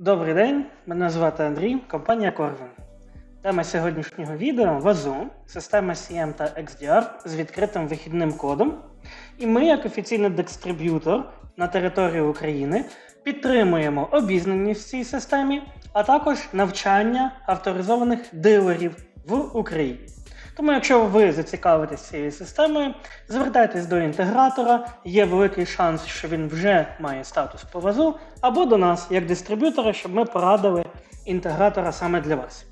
Добрий день, мене звати Андрій, компанія Corvin. Тема сьогоднішнього відео Вазу, система CM та XDR з відкритим вихідним кодом. І ми, як офіційний дистриб'ютор на території України, підтримуємо обізнаність в цій системі, а також навчання авторизованих дилерів в Україні. Тому, якщо ви зацікавитесь цією системою, звертайтесь до інтегратора, є великий шанс, що він вже має статус по вазу, або до нас, як дистриб'ютора, щоб ми порадили інтегратора саме для вас.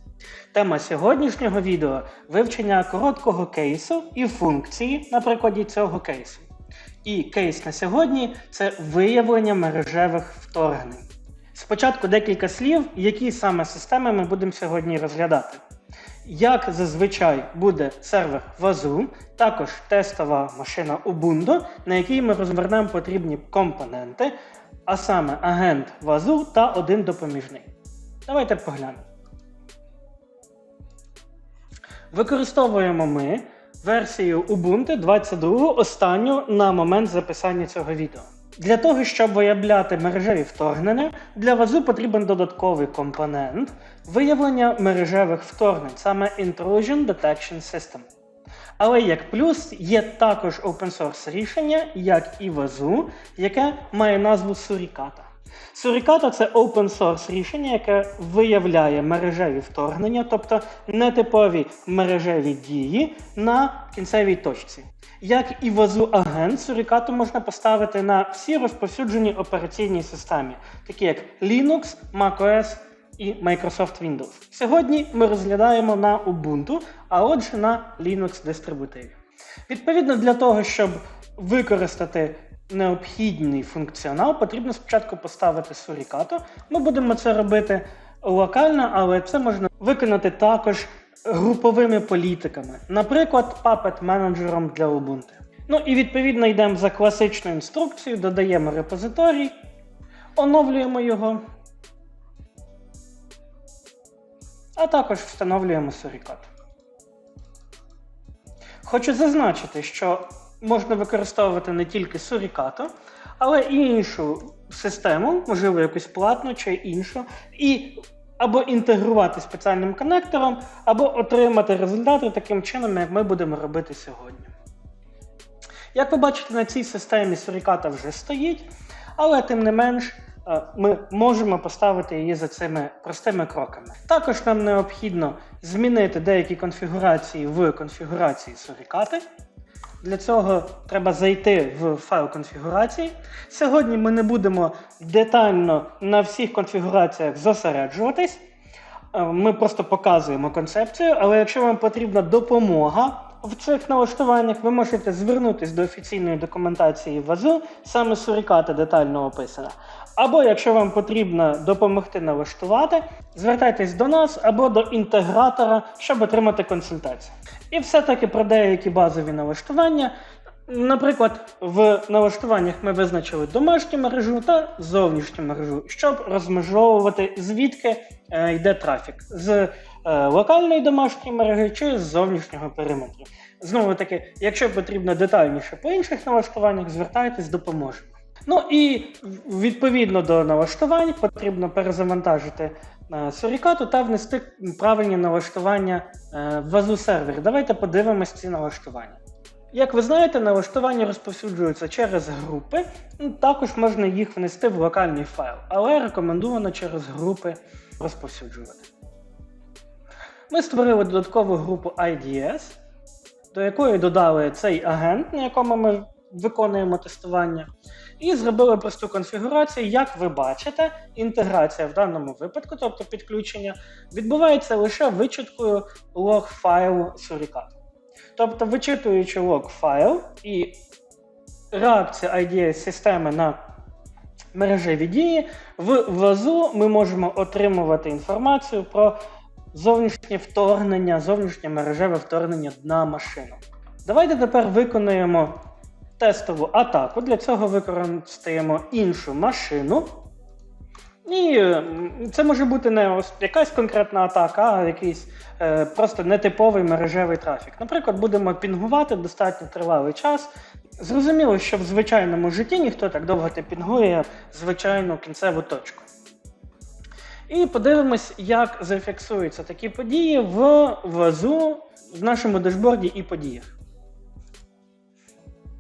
Тема сьогоднішнього відео вивчення короткого кейсу і функції на прикладі цього кейсу. І кейс на сьогодні це виявлення мережевих вторгнень. Спочатку декілька слів, які саме системи ми будемо сьогодні розглядати. Як зазвичай буде сервер Вазу, також тестова машина Ubuntu, на якій ми розвернемо потрібні компоненти, а саме агент Вазу та один допоміжний. Давайте поглянемо. Використовуємо ми версію Ubuntu 22 останню на момент записання цього відео. Для того, щоб виявляти мережеві вторгнення, для вазу потрібен додатковий компонент виявлення мережевих вторгнень, саме Intrusion Detection System. Але як плюс є також open source рішення, як і вазу, яке має назву Suricata. Suricata – це open source рішення, яке виявляє мережеві вторгнення, тобто нетипові мережеві дії на кінцевій точці. Як і вазу агент, сурикату можна поставити на всі розповсюджені операційні системи, такі як Linux, macOS і Microsoft Windows. Сьогодні ми розглядаємо на Ubuntu, а отже на Linux дистрибутиві. Відповідно, для того, щоб використати необхідний функціонал, потрібно спочатку поставити сурікату. Ми будемо це робити локально, але це можна виконати також груповими політиками, наприклад, Puppet менеджером для Ubuntu. Ну і відповідно йдемо за класичною інструкцією, додаємо репозиторій, оновлюємо його, а також встановлюємо сурікат. Хочу зазначити, що можна використовувати не тільки сурікату, але і іншу систему, можливо, якусь платну чи іншу. і або інтегрувати спеціальним коннектором, або отримати результати таким чином, як ми будемо робити сьогодні. Як ви бачите, на цій системі суріката вже стоїть, але тим не менш е, ми можемо поставити її за цими простими кроками. Також нам необхідно змінити деякі конфігурації в конфігурації сурікати. Для цього треба зайти в файл конфігурації. Сьогодні ми не будемо детально на всіх конфігураціях зосереджуватись. Е, ми просто показуємо концепцію, але якщо вам потрібна допомога в цих налаштуваннях, ви можете звернутися до офіційної документації ВАЗу, саме суриката детально описана. Або якщо вам потрібно допомогти налаштувати, звертайтесь до нас або до інтегратора, щоб отримати консультацію. І все-таки про деякі базові налаштування. Наприклад, в налаштуваннях ми визначили домашню мережу та зовнішню мережу, щоб розмежовувати, звідки е, йде трафік з е, локальної домашньої мережі чи з зовнішнього периметру. Знову таки, якщо потрібно детальніше по інших налаштуваннях, звертайтесь, допоможемо. Ну і відповідно до налаштувань потрібно перезавантажити е, сурікату та внести правильні налаштування е, в вазу сервері. Давайте подивимось ці налаштування. Як ви знаєте, налаштування розповсюджуються через групи, ну, також можна їх внести в локальний файл, але рекомендовано через групи розповсюджувати. Ми створили додаткову групу IDS, до якої додали цей агент, на якому ми виконуємо тестування. І зробили просту конфігурацію. Як ви бачите, інтеграція в даному випадку, тобто підключення, відбувається лише вичиткою лог файлу сурікату. Тобто, вичитуючи лог файл і реакція IDS системи на мережеві дії, в вазу ми можемо отримувати інформацію про зовнішнє вторгнення, зовнішнє мережеве вторгнення на машину. Давайте тепер виконуємо тестову атаку. Для цього використаємо іншу машину. І це може бути не якась конкретна атака, а якийсь е, просто нетиповий мережевий трафік. Наприклад, будемо пінгувати достатньо тривалий час. Зрозуміло, що в звичайному житті ніхто так довго не пінгує звичайну кінцеву точку. І подивимось, як зафіксуються такі події в вазу в нашому дашборді і подіях.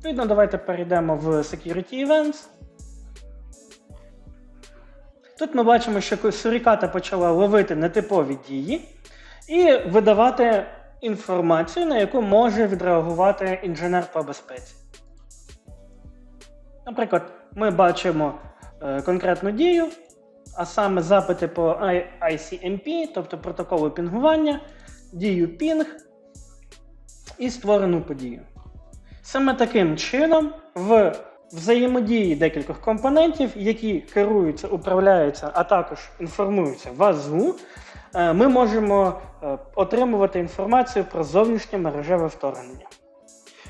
Відповідно, давайте перейдемо в Security Events. Тут ми бачимо, що суріката почала ловити нетипові дії і видавати інформацію, на яку може відреагувати інженер по безпеці. Наприклад, ми бачимо е, конкретну дію, а саме запити по ICMP, тобто протоколу пінгування, дію ping і створену подію. Саме таким чином, в взаємодії декількох компонентів, які керуються, управляються, а також інформуються вазу, е, ми можемо е, отримувати інформацію про зовнішнє мережеве вторгнення.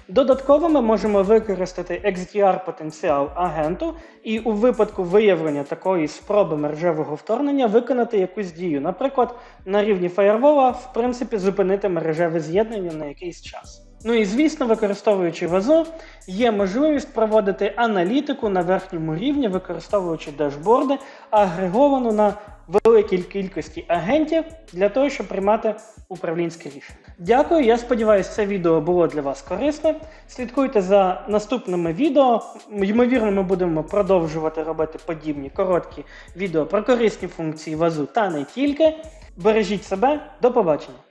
Додатково ми можемо використати XDR потенціал агенту і у випадку виявлення такої спроби мережевого вторгнення виконати якусь дію. Наприклад, на рівні фаєрвола, в принципі, зупинити мережеве з'єднання на якийсь час. Ну і звісно, використовуючи вазу, є можливість проводити аналітику на верхньому рівні, використовуючи дашборди, агреговану на великій кількості агентів для того, щоб приймати управлінське рішення. Дякую. Я сподіваюся, це відео було для вас корисне. Слідкуйте за наступними відео. Ймовірно, ми будемо продовжувати робити подібні короткі відео про корисні функції вазу та не тільки. Бережіть себе, до побачення!